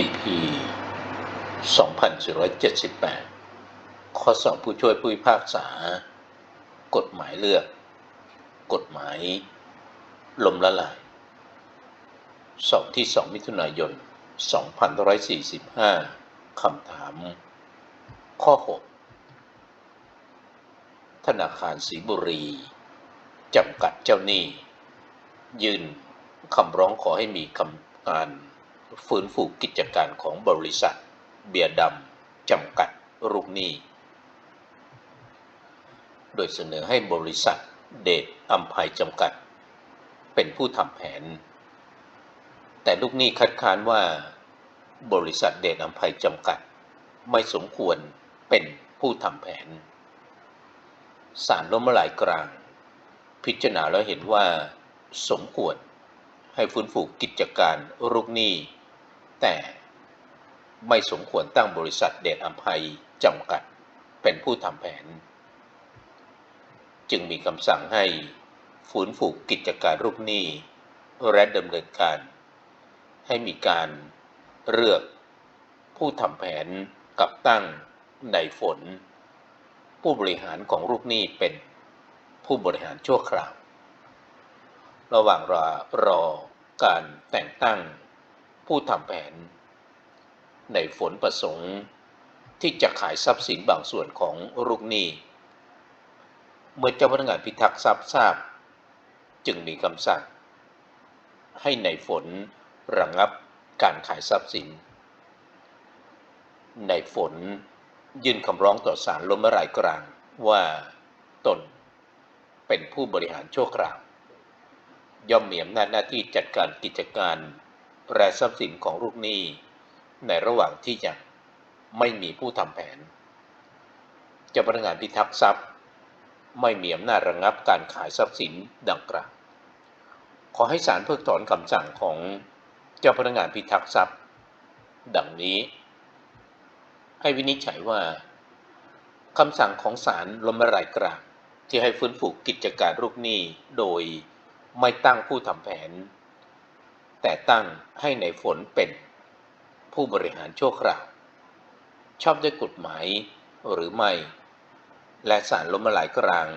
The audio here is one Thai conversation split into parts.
EP 2478 ข้อสอบผู้ช่วยผู้พิพากษา กฎหมายเลือก กฎหมายลมละลายสอบที่ 2 มิถุนายน 2545 คำถาม ข้อ 6 ธนาคารสีบุรี จำกัดเจ้าหนี้ ยื่นคำร้องขอให้มีคำการ ฟื้นฟูกิจการของบริษัท เบียร์ดำจำกัดลูกหนี้ โดยเสนอให้บริษัทเดชอัมภัยจำกัด เป็นผู้ทำแผน แต่ลูกหนี้คัดค้านว่า บริษัทเดชอัมภัยจำกัด ไม่สมควรเป็นผู้ทำแผนศาลล้มละลายกลาง พิจารณาแล้วเห็นว่า สมควรให้ฟื้นฟูกิจการลูกหนี้ แต่ไม่สมควรตั้งบริษัทเดชอัมภัยจำกัดเป็นผู้ทำแผน จึงมีคำสั่งให้ฟื้นฟูกกิจการลูกหนี้และดำเนินการ ให้มีการเลือกผู้ทำแผนกับตั้งในฝน ผู้บริหารของลูกหนี้เป็นผู้บริหารชั่วคราว ระหว่างรอรอการแต่งตั้ง ผู้ทำแผน ในฝนประสงค์ที่จะขายทรัพย์สินบางส่วนของลูกหนี้ เมื่อเจ้าพนักงานพิทักษ์ทรัพย์ทราบ จึงมีคำสั่ง ให้ในฝนระงงับการขายทรัพย์สิน ในฝนยื่นคำร้องต่อศาลล้มละลายกลางว่าตนเป็นผู้บริหารชั่วคราว ย่อมมีอำนาจหน้าที่จัดการกิจการ และทรัพย์สินของลูกหนี้ ในระหว่างที่ยังไม่มีผู้ทำแผนเจ้าพนักงานพิทักษ์ทรัพย์ ไม่มีอำนาจระงับการขายทรัพย์สินดังกล่าวขอให้ศาลเพิกถอนคำสั่งของเจ้าพนักงานพิทักษ์ทรัพย์ ดังนี้ ให้วินิจฉัยว่าคำสั่งของศาลลมละลายกลางที่ให้ฟื้นฟูกิจการลูกหนี้โดยไม่ตั้งผู้ทำแผน แต่ตั้งให้ในฝนเป็น ผู้บริหารชั่วคราว ชอบด้วยกฎหมายหรือไม่ และศาลล้มละลายกลาง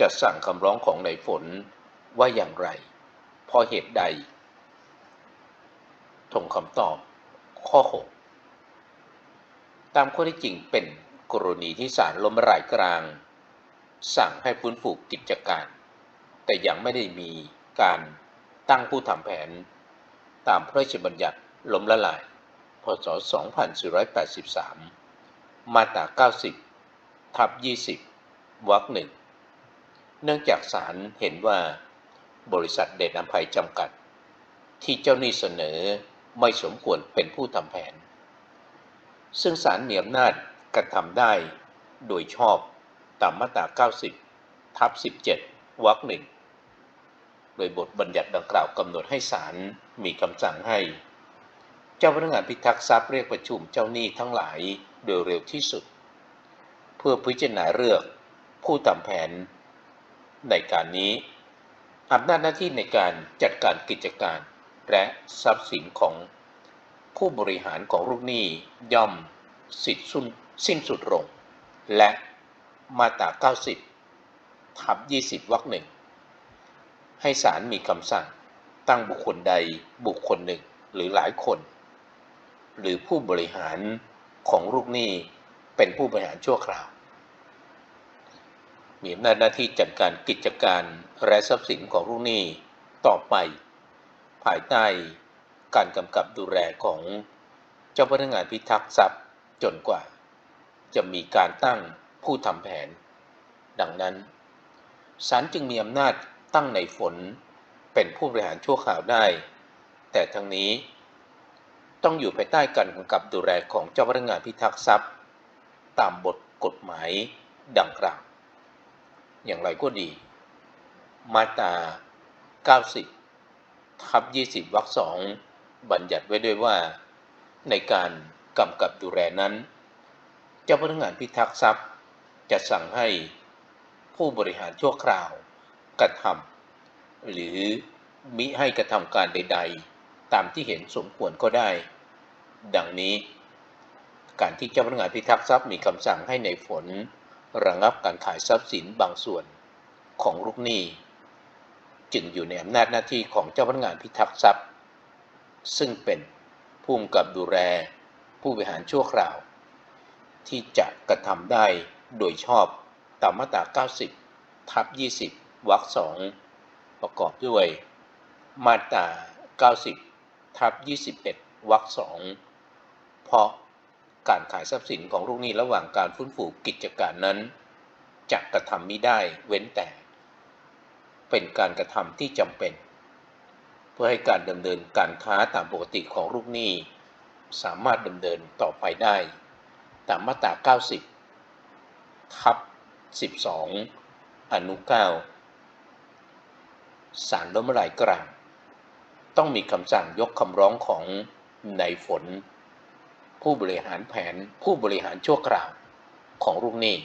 จะสั่งคำร้องของในฝนว่าอย่างไร เพราะเหตุใดทงคำตอบ ข้อ 6 ตามข้อที่จริงเป็นกรณีที่ศาลล้มละลายกลาง สั่งให้ฟื้นฟูกิจการ แต่ยังไม่ได้มีการ ตั้งผู้ทำแผน ตามพระราชบัญญัติล้มละลาย พศ 2483 มาตรา 90 ทับ 20 วรรคหนึ่ง เนื่องจากศาลเห็นว่า บริษัทเดชอัมภัยจำกัด ที่เจ้าหนี้เสนอไม่สมควรเป็นผู้ทำแผน ซึ่งศาลมีอำนาจกระทำได้โดยชอบตามมาตรา 90 ทับ 17 วรรคหนึ่ง โดยบทบัญญัติดังกล่าวกำหนดให้ศาลมีคำสั่งให้ เจ้าพนักงานพิทักษ์ทรัพย์เรียกประชุมเจ้าหนี้ทั้งหลายโดยเร็วที่สุด เพื่อพิจารณาเลือกผู้ทำแผน ในการนี้อำนาจหน้าที่ในการจัดการกิจการ และทรัพย์สินของผู้บริหารของลูกหนี้ย่อมสิทธิสิ้นสุดลงและมาตรา 90 ทับ 20 วรรคหนึ่ง ให้ศาลมีคำสั่ง ตั้งบุคคลใดบุคคลหนึ่งหรือหลายคน หรือผู้บริหารของลูกหนี้เป็นผู้บริหารชั่วคราว มีอำนาจหน้าที่จัดการกิจการและทรัพย์สินของลูกหนี้ต่อไป ภายใต้การกำกับดูแลของเจ้าพนักงานพิทักษ์ทรัพย์จนกว่า จะมีการตั้งผู้ทำแผน ดังนั้นศาลจึงมีอำนาจ ตั้งในฝนเป็นผู้บริหารชั่วคราวได้ แต่ทั้งนี้ต้องอยู่ภายใต้การกำกับดูแลของเจ้าพนักงานพิทักษ์ทรัพย์ ตามบทกฎหมายดังกล่าว อย่างไรก็ดี มาตรา 90 ทับ 20 วรรคสองบัญญัติไว้ด้วยว่า ในการกำกับดูแลนั้น เจ้าพนักงานพิทักษ์ทรัพย์ จะสั่งให้ผู้บริหารชั่วคราว กระทำหรือมิให้กระทำการใด ๆ ตามที่เห็นสมควรก็ได้ ดังนี้ การที่เจ้าพนักงานพิทักษ์ทรัพย์มีคำสั่งให้ในฝนระงับการขายทรัพย์สินบางส่วนของลูกหนี้ จึงอยู่ในอำนาจหน้าที่ของเจ้าพนักงานพิทักษ์ทรัพย์ ซึ่งเป็นผู้กำกับดูแลผู้บริหารชั่วคราว ที่จะกระทำได้โดยชอบตามมาตรา 90 ทับ 20 วรรคสองประกอบด้วย มาตรา 90 ทับ 21 วรรคสองเพราะการขายทรัพย์สินของลูกหนี้ระหว่างการฟื้นฟูกิจการนั้นจะกระทำไม่ได้เว้นแต่ เป็นการกระทำที่จำเป็น เพื่อให้การดำเนินการค้าตามปกติของลูกหนี้ สามารถดำเนินต่อไปได้ ตามมาตรา 90 ทับ 12 อนุ 9 สารล้มละลายกลาง ต้องมีคำสั่งยกคำร้องของนายฝน ผู้บริหารแผนผู้บริหารชั่วคราวของลูกหนี้